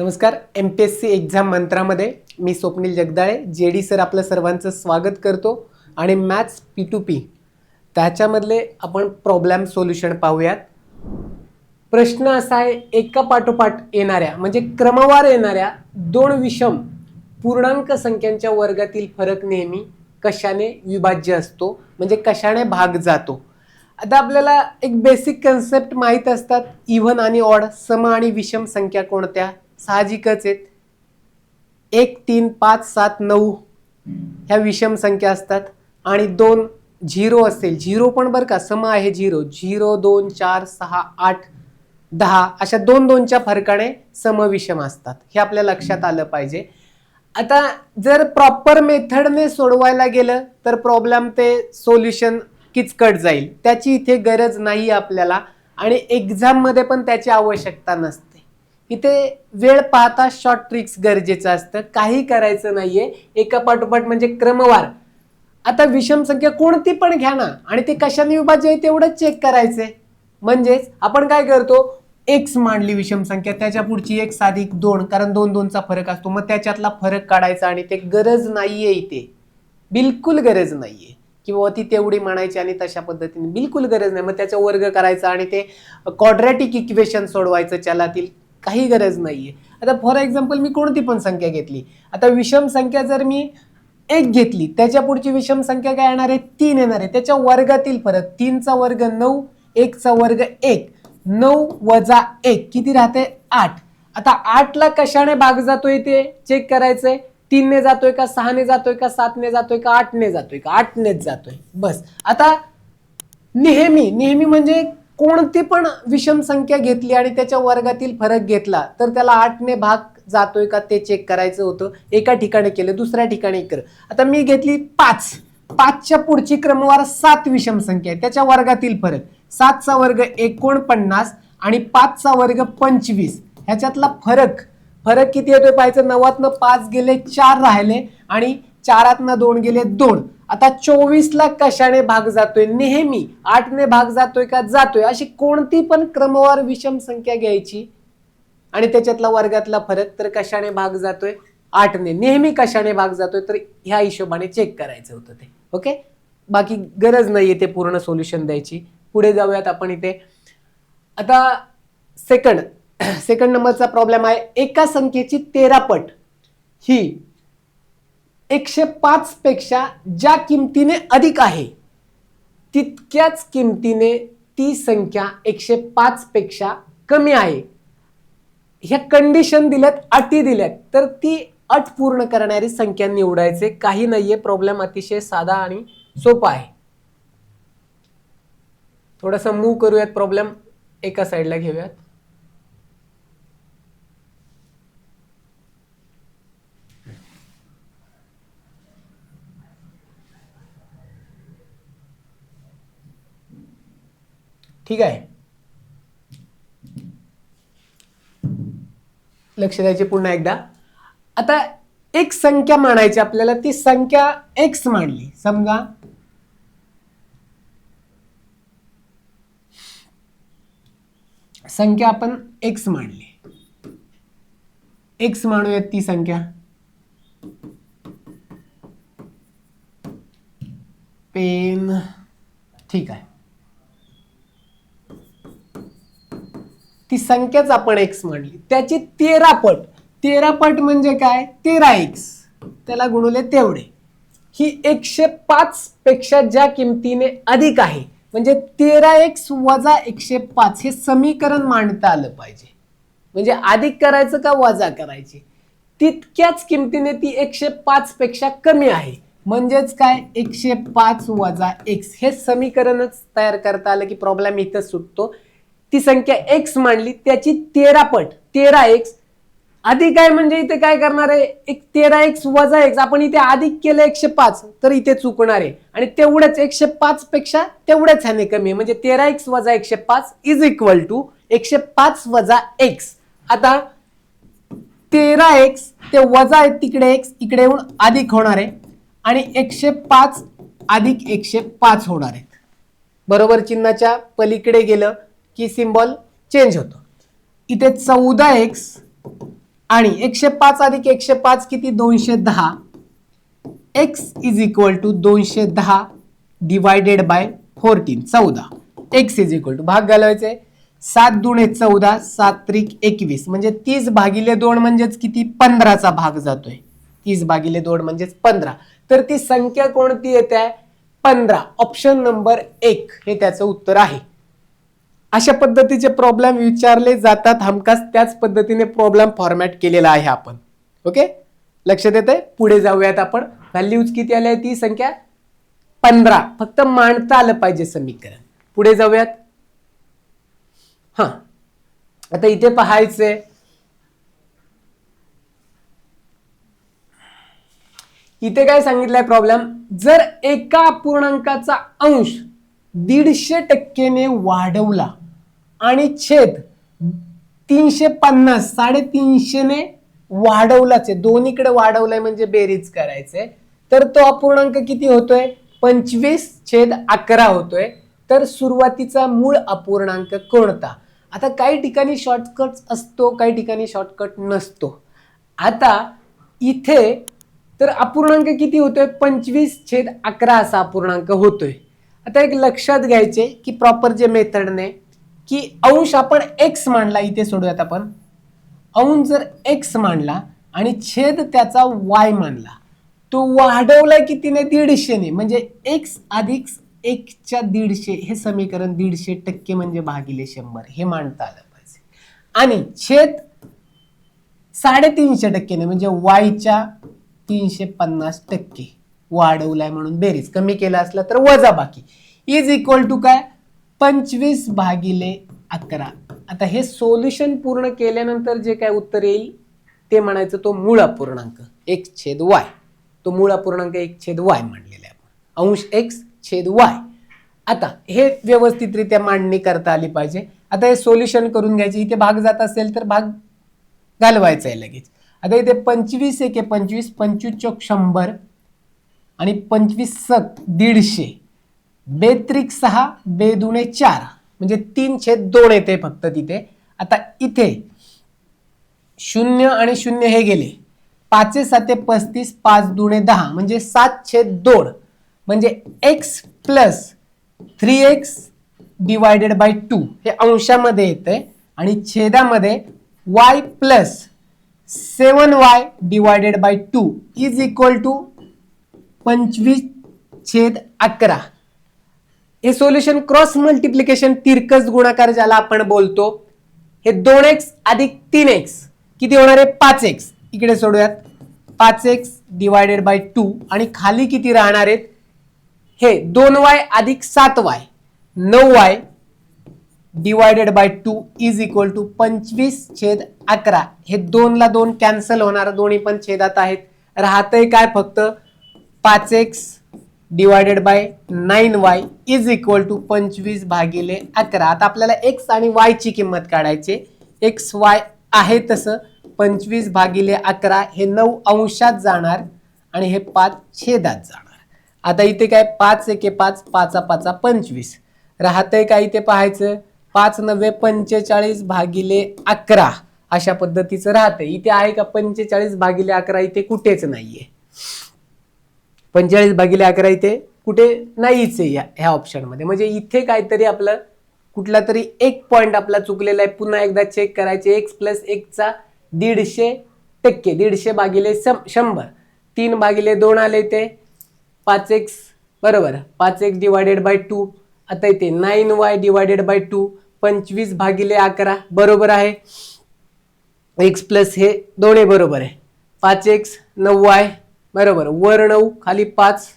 नमस्कार M P S C exam मंत्रामध्ये मी Swapnil Jagdale J D sir आपलं सर्वांचं स्वागत करतो आणि मॅथ्स पी टू पी त्याच्यामधले आपण प्रॉब्लेम सोल्युशन पाहूयात. प्रश्न असा आहे एका पाठोपाठ येणाऱ्या म्हणजे क्रमवार येणाऱ्या दोन विषम पूर्णांक संख्यांच्या वर्गातील फरक नेहमी कशाने विभाज्य असतो म्हणजे कशाने भाग जातो. आता आपल्याला एक बेसिक कन्सेप्ट माहीत असतात इव्हन आणि ऑड सम आणि विषम संख्या कोणत्या? साहजिकच आहेत. एक तीन पाच सात नऊ ह्या विषम संख्या असतात. आणि दोन झिरो असेल. झिरो पण बरं का सम आहे झिरो. झिरो दोन चार सहा आठ दहा अशा दोन दोनच्या फरकाने समविषम असतात. हे आपल्या लक्षात आलं पाहिजे. आता जर प्रॉपर मेथडने सोडवायला गेलं तर प्रॉब्लेम ते सोल्युशन किचकट जाईल. त्याची इथे गरज नाही आपल्याला. आणि एक्झाममध्ये पण त्याची आवश्यकता नसते. इथे वेळ पाहता शॉर्ट ट्रिक्स गरजेचं असतं. काही करायचं नाहीये. एका पाठोपाठ म्हणजे क्रमवार. आता विषम संख्या कोणती पण घ्या ना. आणि ते कशाने विभाज्य आहे तेवढंच चेक करायचंय. म्हणजेच आपण काय करतो? एक्स मांडली विषम संख्या. त्याच्या पुढची एक साधिक दोन. कारण दोन दोनचा फरक असतो. मग त्याच्यातला फरक काढायचा आणि ते गरज नाहीये इथे. बिलकुल गरज नाहीये. किंवा ती तेवढी म्हणायची आणि तशा पद्धतीने. बिलकुल गरज नाही. मग त्याचा वर्ग करायचा आणि ते क्वाड्रॅटिक इक्वेशन सोडवायचं चलातील. काही गरज नाही आहे आता फॉर एक्झाम्पल मी कोणती पण संख्या घेतली. आता विषम संख्या जर मी एक घेतली त्याच्या पुढची विषम संख्या काय येणार आहे? तीन येणार आहे. त्याच्या वर्गातील फरक तीनचा वर्ग नऊ एकचा वर्ग एक. नऊ वजा एक किती राहते? आठ. आता आठला कशाने भाग जातोय ते चेक करायचंय? तीनने जातोय का? सहाने जातोय का? सातने जातोय का? आठने जातोय का? आठनेच जातोय. बस. आता नेहमी नेहमी म्हणजे कोणती पण विषम संख्या घेतली आणि त्याच्या वर्गातील फरक घेतला तर त्याला आठने भाग जातोय का ते चेक करायचं होतं. एका ठिकाणी केलं दुसऱ्या ठिकाणी कर आता मी घेतली पाच. पाचच्या पुढची क्रमवार सात विषम संख्या आहे. त्याच्या वर्गातील फरक. सातचा वर्ग एकोणपन्नास आणि पाचचा वर्ग पंचवीस. ह्याच्यातला फरक. फरक किती येतोय पाहायचं? नव्वदनं पाच गेले चार राहिले आणि चारातनं दोन गेले दोन. आता चोवीसला कशाने भाग जातोय? नेहमी आठने भाग जातोय का जातोय? अशी कोणती पण क्रमवार विषम संख्या घ्यायची. आणि त्याच्यातला वर्गातला फरक तर कशाने भाग जातोय? आठने. नेहमी कशाने भाग जातोय? तर ह्या हिशोबाने चेक करायचं होतं ते. ओके बाकी गरज नाहीये ते पूर्ण सोल्युशन द्यायची. पुढे जाऊयात आपण इथे. आता सेकंड सेकंड नंबरचा प्रॉब्लेम आहे एका संख्येची तेरा पट ही एकशे पाच पेक्षा ज्या किमतीने अधिक आहे तितक्याच किमतीने ती संख्या एकशे पाच पेक्षा कमी आहे. ह्या कंडिशन दिल्यात अटी दिल्यात तर ती अट पूर्ण करणारी संख्या निवडायचे काही नाहीये. प्रॉब्लेम अतिशय साधा आणि सोपा आहे. थोडासा मूव करूयात प्रॉब्लेम एका साईडला घेऊयात. ठीक आहे. लक्ष द्यायचे पुन्हा एकदा. आता एक संख्या मांडायची आपल्याला ती संख्या एक्स मांडली. समजा. संख्या आपण एक्स मांडली. एक्स मांडूयात ती संख्या. पेन. ठीक आहे. ती संख्याच आपण एक्स म्हणली. त्याची तेरा पट. तेरा पट म्हणजे काय? तेरा एक्स त्याला गुणवले तेवढे. ही एकशे पाच पेक्षा ज्या किमतीने अधिक आहे म्हणजे तेरा एक्स वजा एकशे पाच हे समीकरण मांडता आलं पाहिजे. म्हणजे अधिक करायचं का वजा करायचे? तितक्याच किमतीने ती एकशे पाच पेक्षा कमी आहे. म्हणजेच काय? एकशे पाच वजा एक्स हे समीकरणच तयार करता आलं की प्रॉब्लेम इथं सुटतो. ती संख्या एक्स मांडली त्याची तेरा पट तेरा एक्स अधिक आहे म्हणजे इथे काय करणार आहे? एक तेरा एक्स वजा एक्स आपण इथे अधिक केलं एकशे पाच तर इथे चुकणार आहे. आणि तेवढ्याच एकशे पाच पेक्षा तेवढ्याच ह्याने कमी आहे. म्हणजे तेरा एक्स वजा एकशे पाच इज इक्वल टू एकशे पाच वजा एक्स आता तेरा एक्स ते वजा आहेत तिकडे एक्स इकडे येऊन अधिक होणार आहे. आणि एकशे पाच अधिक एकशे पाच होणार आहेत बरोबर चिन्हाच्या पलीकडे गेलं. की सिम्बॉल चेंज होतो. इथे चौदा एक्स आणि एकशे पाच अधिक एकशे पाच किती? दोनशे दहा. एक्स इज इक्वल टू दोनशे दहा डिवायडेड बाय फोर्टीन चौदा. एक्स इज इक्वल टू भाग घालवायचे. सात दुणे चौदा सात त्रिक एकवीस. म्हणजे तीस भागिले दोन म्हणजेच किती? पंधराचा भाग जातोय. तीस भागिले दोन म्हणजेच पंधरा. तर ती संख्या कोणती येते? आहे पंधरा. ऑप्शन नंबर एक. हे त्याचं उत्तर आहे. अशा पद्धतीचे प्रॉब्लेम विचारले जातात. हमखास त्याच पद्धतीने प्रॉब्लेम फॉर्मॅट केलेला आहे आपण. ओके लक्षात आहे पुढे जाऊयात आपण. व्हॅल्यूज किती आल्या ती संख्या? पंधरा. फक्त मांडता आलं पाहिजे समीकरण. पुढे जाऊयात. हा. आता इथे पाहायचंय. इथे काय सांगितलंय प्रॉब्लेम जर एका अपूर्णांकाचा अंश दीडशे टक्केने वाढवला आणि छेद तीनशे पन्नास साडेतीनशेने वाढवलाच. आहे दोन्हीकडे वाढवलंय म्हणजे बेरीज करायचंय. तर तो अपूर्णांक किती होतोय? पंचवीस छेद अकरा होतोय. तर सुरुवातीचा मूळ अपूर्णांक कोणता? आता काही ठिकाणी शॉर्टकट असतो काही ठिकाणी शॉर्टकट नसतो. आता इथे तर अपूर्णांक किती होतोय? पंचवीस छेद अकरा असा अपूर्णांक होतोय. आता एक लक्षात घ्यायचे की प्रॉपर जे मेथडने की अंश आपण एक्स मांडला इथे सोडूयात आपण. अंश जर एक्स मांडला आणि छेद त्याचा वाय मानला तो वाढवलाय कितीने दीडशेने? म्हणजे एक्स अधिक एकच्या दीडशे हे समीकरण दीडशे टक्के म्हणजे भागिले शंभर. हे मांडता आलं पाहिजे. आणि छेद साडेतीनशे टक्केने म्हणजे वायच्या तीनशे पन्नास टक्के वाढवलाय म्हणून बेरीज. कमी केला असला तर वजा बाकी. इज इक्वल टू काय? पंचवीस भागिले अकरा. आता हे सोल्युशन पूर्ण केल्यानंतर जे काय उत्तर येईल ते म्हणायचं तो मूळ अपूर्णांक एक छेद वाय. तो मूळ अपूर्णांक एक छेद वाय मांडलेला आहे. अंश एक्स छेद वाय. आता हे व्यवस्थितरित्या मांडणी करता आली पाहिजे. आता हे सोल्युशन करून घ्यायचे. इथे भाग जात असेल तर भाग घालवायचा आहे लगेच. आता इथे पंचवीस एके पंचवीस पंचवीस चौक शंभर आणि पंचवीस सत दीडशे. बेत्रिक सहा बेदुणे चार. म्हणजे तीन छेद दोन येते फक्त तिथे. आता इथे शून्य आणि शून्य हे गेले. पाचे साते पस्तीस पाच दुणे दहा. म्हणजे सात छेद दोन. म्हणजे X plus three X divided by two हे अंशामध्ये येते. आणि छेदामध्ये Y plus seven Y divided by two is equal to पंचवीस छेद अकरा. हे सोल्युशन क्रॉस मल्टिप्लिकेशन तिरकस गुणाकार ज्याला आपण बोलतो हे दोन एक्स अधिक तीन एक्स किती होणार आहे? पाच एक्स इकडे सोडूयात. पाच एक्स डिवायडेड बाय टू आणि खाली किती राहणार आहेत? हे दोन वाय अधिक सात वाय नऊ Y divided by two is equal to पंचवीस छेद अकरा. हे दोनला दोन कॅन्सल होणार. दोन्ही पण छेदात आहेत. राहतंय काय फक्त? पाच X divided by nine Y is equal to पंचवीस भागिले अकरा. आता आपल्याला एक्स आणि वाय ची किंमत काढायची एक्स वाय आहे तसं. पंचवीस भागिले अकरा हे नऊ अंशात जाणार आणि हे पाच छेदात जाणार. आता इथे काय पाच एके पाच पाचा पाचा पंचवीस. राहतंय काय इथे पाहायचं? पाच नव्हे पंचेचाळीस भागिले अकरा. अशा पद्धतीचं राहतंय. इथे आहे का पंचेचाळीस भागिले अकरा? इथे कुठेच नाहीये. पंचेचाळीस भागिले अकरा इथे कुठे नाहीच आहे या ह्या ऑप्शनमध्ये म्हणजे इथे काहीतरी आपलं कुठला तरी एक पॉईंट आपला चुकलेला आहे. पुन्हा एकदा चेक करायचे. एक्स प्लस एकचा दीडशे टक्के दीडशे भागिले शं- शंभर. तीन भागिले दोन आले ते पाच एक्स बरोबर. पाच एक्स डिवायडेड बाय टू आता इथे nine Y divided by two पंचवीस भागिले अकरा बरोबर आहे. एक्स प्लस हे दोन्ही बरोबर आहे. पाच एक्स नऊ वाय बरोबर. वर नऊ खाली पाच.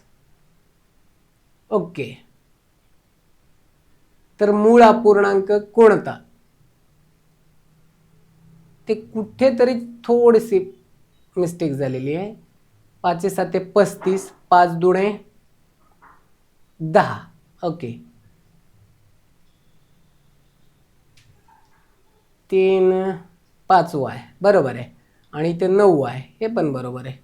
ओके. तर मूळ अपूर्णांक कोणता? ते कुठेतरी थोडीशी मिस्टेक झालेली आहे. पाचशे साते पस्तीस पाच दुणे दहा. ओके. तीन पाच वाय. बरोबर आहे. आणि ते नऊ आहे हे पण बरोबर आहे.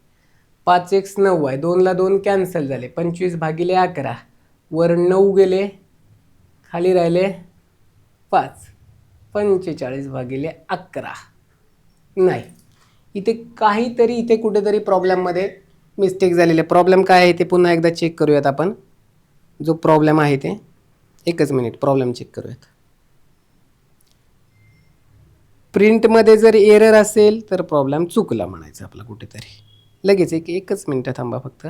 पाच एक्स नऊ आहे. दोनला दोन कॅन्सल झाले. पंचवीस भागिले अकरा. वर नऊ गेले. खाली राहिले पाच. पंचेचाळीस भागिले अकरा. नाही. इथे काहीतरी इथे कुठेतरी प्रॉब्लेममध्ये मिस्टेक झालेले. प्रॉब्लेम काय आहे ते पुन्हा एकदा चेक करूयात आपण. जो प्रॉब्लेम आहे ते. एकच मिनिट प्रॉब्लेम चेक करूयात. प्रिंटमध्ये जर एरर असेल तर प्रॉब्लेम चुकला म्हणायचं आपला कुठेतरी. लगेच एक एकच मिनटं थांबा फक्त.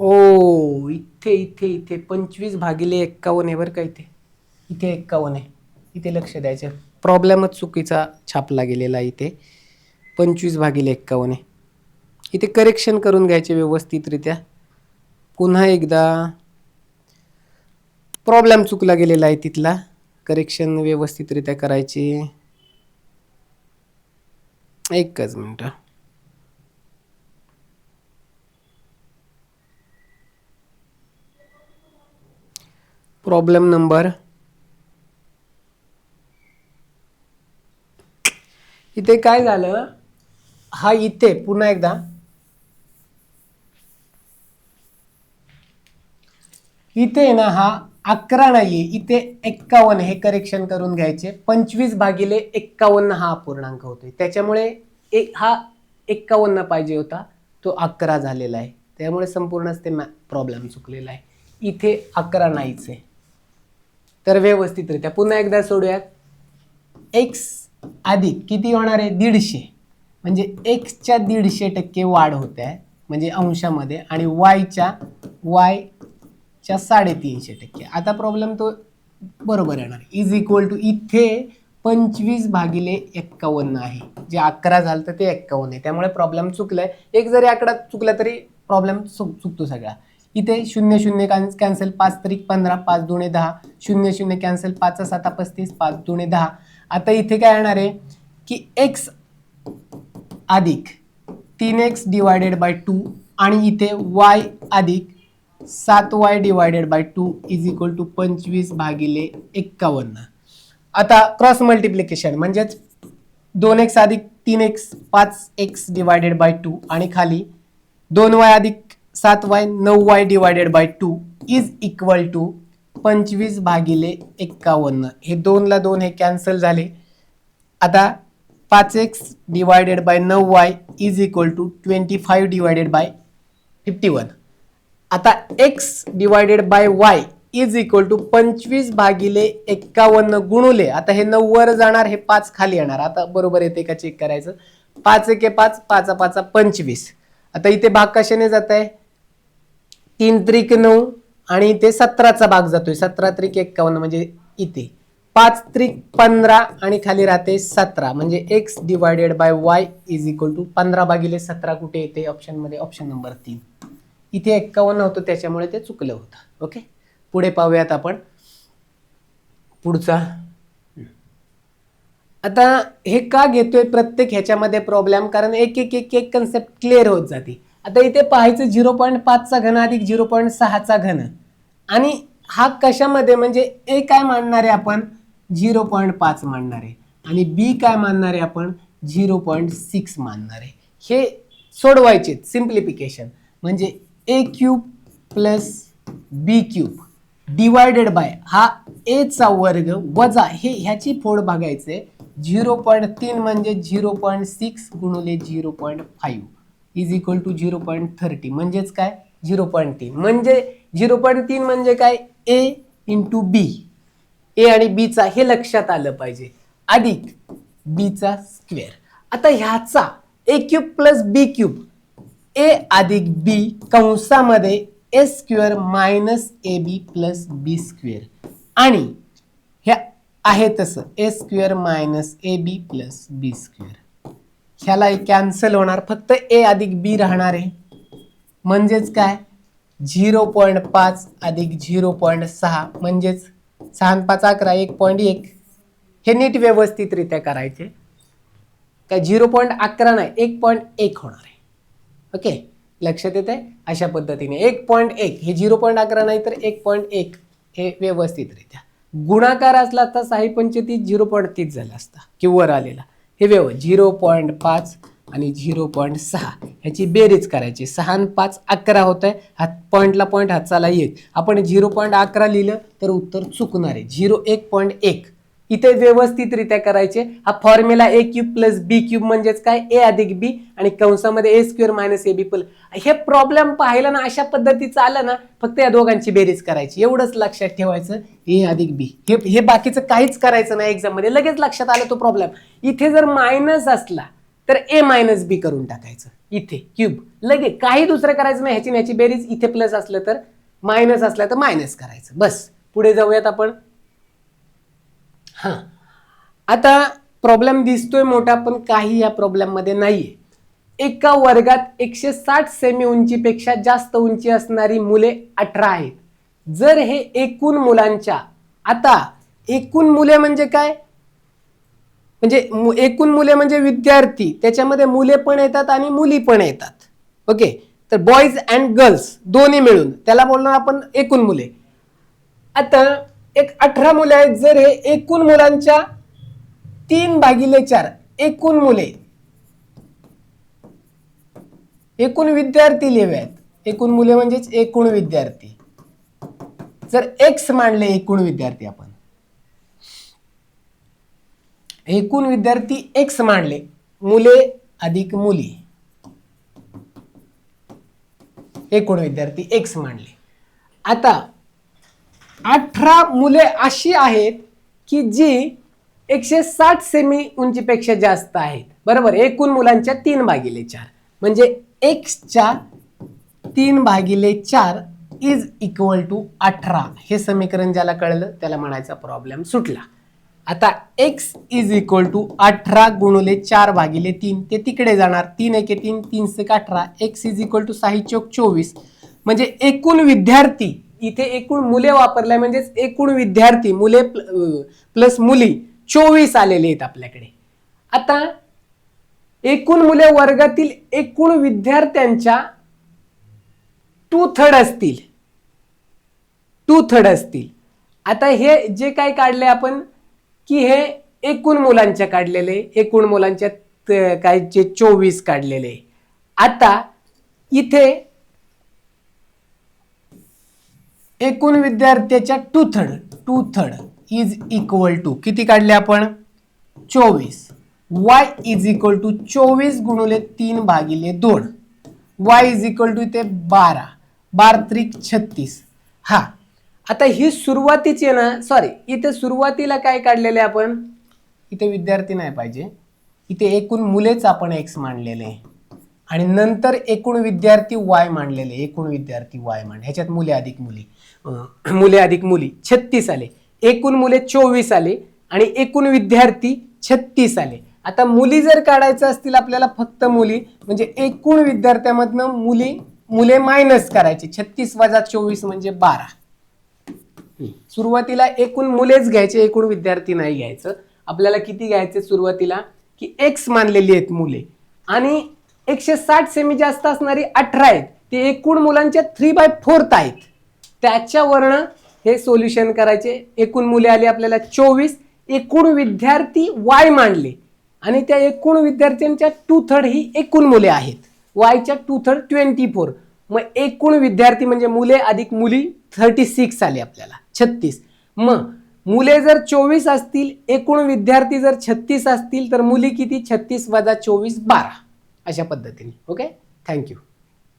ओ इथे इथे इथे. पंचवीस भागिले एक्कावन्न आहे बरं का इथे? इथे एक्कावन्न आहे. इथे लक्ष द्यायचं. प्रॉब्लेमच चुकीचा छापला गेलेला आहे इथे. पंचवीस भागिले एक्कावन्न आहे. इथे करेक्शन करून घ्यायचे व्यवस्थितरित्या. पुन्हा एकदा. प्रॉब्लेम चुकला गेलेला आहे तिथला. करेक्शन व्यवस्थितरित्या करायची. एकच मिनटं. प्रॉब्लेम नंबर इथे काय झालं? हा इथे पुन्हा एकदा. इथे आहे ना हा अकरा नाही इथे एक्कावन्न हे करेक्शन करून घ्यायचे. पंचवीस भागिले एक्कावन्न हा अपूर्णांक होतोय. त्याच्यामुळे एक हा एक्कावन्न पाहिजे होता. तो अकरा झालेला आहे. त्यामुळे संपूर्णच ते प्रॉब्लेम चुकलेला आहे. इथे अकरा नाहीच आहे. तर व्यवस्थितरित्या पुन्हा एकदा सोडूयात. एक्स अधिक किती होणार आहे? दीडशे. म्हणजे एक्सच्या दीडशे टक्के वाढ होते. आहे म्हणजे अंशामध्ये. आणि वायच्या वाय च्या साडेतीनशे टक्के. आता प्रॉब्लेम तो बरोबर येणार. इज इक्वल टू इथे पंचवीस भागिले एक्कावन्न आहे. जे अकरा झालं तर ते एक्कावन्न आहे. त्यामुळे प्रॉब्लेम चुकलाय. एक जरी आकडा चुकला तरी प्रॉब्लेम चुक चुकतो सगळा. इथे शून्य शून्य कॅन कॅन्सल पाच तरी पंधरा पाच दुणे दहा. शून्य शून्य कॅन्सल पाच साता पस्तीस पाच दुणे दहा. आता इथे काय येणार आहे? की एक्स अधिक तीन एक्स डिवायडेड बाय टू आणि इथे वाय अधिक सात Y divided by two is equal to पंचवीस भागिले एक्कावन्न. आता क्रॉस मल्टिप्लिकेशन म्हणजेच दोन एक्स अधिक तीन एक्स पाच एक्स डिवायडेड बाय टू आणि खाली दोन वाय अधिक सात वाय नऊ Y divided by two is equal to पंचवीस भागिले एक्कावन्न. हे दोनला दोन हे कॅन्सल झाले. आता पाच एक्स डिवायडेड बाय नऊ Y is equal to twenty five divided by fifty one आता X divided by Y is equal to पंचवीस भागिले एक्कावन्न गुणुले. आता हे नऊ वर जाणार हे पाच खाली येणार. आता बरोबर येते का चेक करायचं? पाच एके पाच पाच पाच पंचवीस. आता इथे भाग कशाने जात आहे तीन त्रिक नऊ आणि इथे सतराचा भाग जातोय. सतरा त्रिक एक्कावन्न म्हणजे इथे. पाच त्रिक पंधरा आणि खाली राहते सतरा. म्हणजे X divided by Y is equal to पंधरा भागिले सतरा कुठे येते? ऑप्शनमध्ये ऑप्शन नंबर तीन. इथे एक्कावन्न होतं त्याच्यामुळे ते चुकलं होतं. ओके पुढे पाहूयात आपण. पुढचा. आता हे का घेतोय? प्रत्येक ह्याच्यामध्ये प्रॉब्लेम कारण एक एक एक एक कन्सेप्ट क्लिअर होत जाते. आता इथे पाहायचं झिरो पॉईंट पाचचा घन अधिक झिरो पॉईंट सहाचा घन. आणि हा कशामध्ये? म्हणजे ए काय मांडणार आहे आपण? झिरो पॉईंट पाच मांडणार आहे आणि बी काय मानणार आहे आपण? झिरो पॉईंट सिक्स मानणार. आहे हे सोडवायचे सिम्प्लिफिकेशन म्हणजे A cube plus B cube divided by हा एचा वर्ग वजा हे ह्याची फोड बघायचे. झिरो पॉईंट तीन म्हणजे zero point six गुणुले zero point five. Is equal to zero point thirty. म्हणजेच काय? झिरो पॉईंट तीन. म्हणजे झिरो पॉईंट तीन म्हणजे काय? ए इंटू बी ए आणि बीचा हे लक्षात आलं पाहिजे. अधिक बीचा स्क्वेअर आता ह्याचा A cube plus B cube A अधिक B कंसामध्ये A square minus A B plus B square आणि हे आहे तसं. A square minus A B plus B square ह्याला कॅन्सल होणार. फक्त ए अधिक बी राहणार आहे. म्हणजेच काय? झिरो पॉईंट पाच अधिक झिरो पॉईंट सहा. म्हणजेच सहा पाच अकरा एक पॉईंट एक. हे नीट व्यवस्थितरित्या करायचे. काय? झिरो पॉईंट अकरा नाही एक पॉईंट एक होणार आहे. ओके? लक्षात येते अशा पद्धतीने. एक पॉईंट एक. हे झिरो पॉईंट अकरा नाही तर एक पॉईंट एक. हे व्यवस्थितरित्या. गुणाकार असला असता साई पंचतीस झिरो पॉईंट तीस झाला असता. किंवा वर आलेला. हे व्यव झिरो पॉईंट पाच आणि झिरो पॉईंट सहा. ह्याची बेरीज करायची. सहा आणि पाच अकरा होत आहे हा पॉईंटला पॉईंट हातचाला येत आपण झिरो पॉईंट अकरा लिहिलं तर उत्तर चुकणार आहे. झिरो एक पॉईंट एक. इथे व्यवस्थितरित्या करायचे. हा formula A cube plus B cube म्हणजेच काय? ए अधिक बी आणि कंसामध्ये A square minus A B plus हे प्रॉब्लेम पाहिलं ना अशा पद्धतीचं आलं ना फक्त या दोघांची बेरीज करायची. एवढंच लक्षात ठेवायचं ए अधिक बी हे हे बाकीचं काहीच करायचं नाही एक्झाममध्ये लगेच लक्षात आलं तो प्रॉब्लेम इथे जर मायनस असला तर ए मायनस बी करून टाकायचं. इथे क्यूब लगे काही दुसरं करायचं नाही ह्याची ह्याची बेरीज इथे प्लस असलं तर मायनस असलं तर मायनस करायचं. बस. पुढे जाऊयात आपण. हां. आता प्रॉब्लेम दिसतोय मोठा पण काही या प्रॉब्लेममध्ये आहे एका वर्गात एकशे साठ सेमी उंचीपेक्षा जास्त उंची असणारी मुले अठरा आहेत. जर हे एकूण मुलांच्या आता एकूण मुले म्हणजे काय? म्हणजे मु- एकूण मुले म्हणजे विद्यार्थी त्याच्यामध्ये मुले पण येतात आणि मुली पण येतात. ओके? तर बॉईज अँड गर्ल्स दोन्ही मिळून त्याला बोलणार आपण एकूण मुले. आता एक अठरा मुले आहेत जर हे एकूण मुलांच्या तीन भागिले चार एकूण मुले. एकूण विद्यार्थी लिहूयात एकूण मुले म्हणजेच एकूण विद्यार्थी. जर एक्स मांडले एकूण विद्यार्थी आपण. एकूण विद्यार्थी एक्स मांडले मुले अधिक मुली. एकूण विद्यार्थी एक्स मांडले. आता अठरा मुले अशी आहेत की जी एकशे साठ सेमी उंचीपेक्षा जास्त आहेत. बरोबर? एकूण मुलांच्या तीन भागिले चार. म्हणजे एक्सच्या तीन भागिले चार इज इक्वल टू अठरा. हे समीकरण ज्याला कळलं त्याला म्हणायचा प्रॉब्लेम सुटला. आता एक्स इज इक्वल टू अठरा गुणुले चार भागिले तीन. ते तिकडे जाणार. तीन एके तीन तीन से अठरा. एक्स इज इक्वल टू साही चोक चोवीस. म्हणजे एकूण विद्यार्थी इथे एकूण मुले वापरल्या म्हणजेच एकूण विद्यार्थी मुले प्लस मुली चोवीस आलेले आहेत आपल्याकडे. आता एकूण मुले वर्गातील एकूण विद्यार्थ्यांच्या टू थर्ड असतील. टू थर्ड असतील. आता हे जे काय काढले आपण की हे एकूण मुलांच्या काढलेले एकूण मुलांच्या काय जे चोवीस काढलेले. आता इथे एकूण विद्यार्थ्याच्या two third two third is equal to किती काढले आपण? चोवीस. वाय इज इक्वल टू चोवीस गुणुले तीन भागिले दोन. वाय इज इक्वल टू इथे बारा. बार त्रिक छत्तीस. हा. आता ही सुरुवातीची आहे ना सॉरी इथे सुरुवातीला काय काढलेले आपण? इथे विद्यार्थी नाही पाहिजे. इथे एकूण मुलेच आपण एक्स मांडलेले. आहे. आणि नंतर एकूण विद्यार्थी वाय मांडलेले एकूण विद्यार्थी वाय मांड ह्याच्यात मुले अधिक मुली मुले अधिक मुली छत्तीस आले. एकूण मुले चोवीस आले आणि एकूण विद्यार्थी छत्तीस आले. आता मुली जर काढायचं असतील आपल्याला फक्त मुली म्हणजे एकूण विद्यार्थ्यामधनं मुली मुले मायनस करायचे. छत्तीस वजा चोवीस म्हणजे बारा. सुरुवातीला एकूण मुलेच घ्यायचे एकूण विद्यार्थी नाही घ्यायचं. आपल्याला किती घ्यायचे सुरुवातीला? की एक्स मानलेली आहेत मुले. आणि एकशे साठ सेमी जास्त असणारी अठरा आहेत. ते एकूण मुलांच्या थ्री बाय फोर्थ आहेत. त्याच्यावरनं हे सोल्युशन करायचे. एकूण मुले आली आपल्याला चोवीस. एकूण विद्यार्थी वाय मांडले आणि त्या एकूण विद्यार्थ्यांच्या टू थर्ड ही एकूण मुले आहेत. वायच्या टू थर्ड ट्वेंटी फोर मग एकूण विद्यार्थी म्हणजे मुले अधिक मुली थर्टी सिक्स आले आपल्याला. छत्तीस. मग मुले जर चोवीस असतील एकूण विद्यार्थी जर छत्तीस असतील तर मुली किती? छत्तीस वजा चोवीस बारा. अशा पद्धतीने. Okay thank you